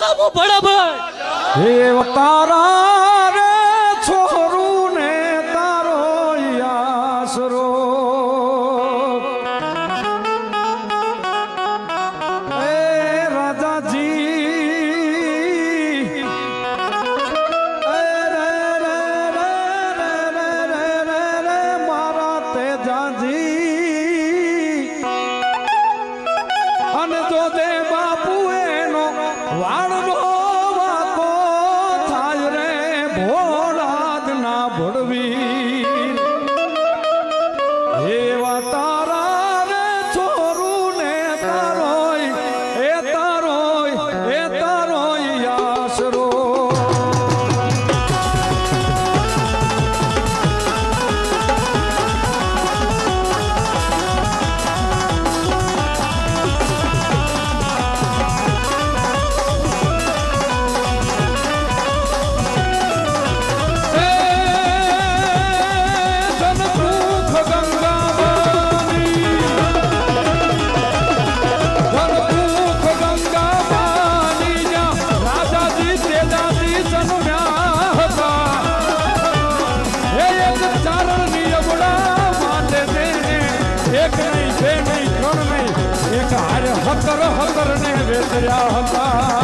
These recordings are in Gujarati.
કાબુ પડે ભાઈ. એ તારા ನೋಡುವಿ વેચ્યા હતા.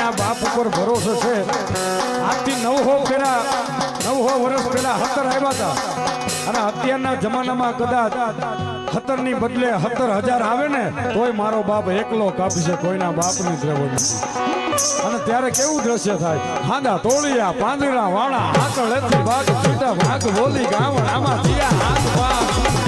મને બાપ ઉપર ભરોસો છે. આજથી નવહો પેલા નવહો વર્ષ પેલા હતર આવ્યા હતા. અને અત્યારના જમાનામાં કદાચ હતરની બદલે હતર હજાર આવે ને, તોય મારો બાપ એકલો કાપી છે, કોઈના બાપની નથી. અને ત્યારે કેવું દ્રશ્ય થાય? હાંદા તોળિયા, પાંદડા વાળા, આકળ એથી ભાગ ભાગ, બોલી ગામ રામા થયા હાથ ભાગ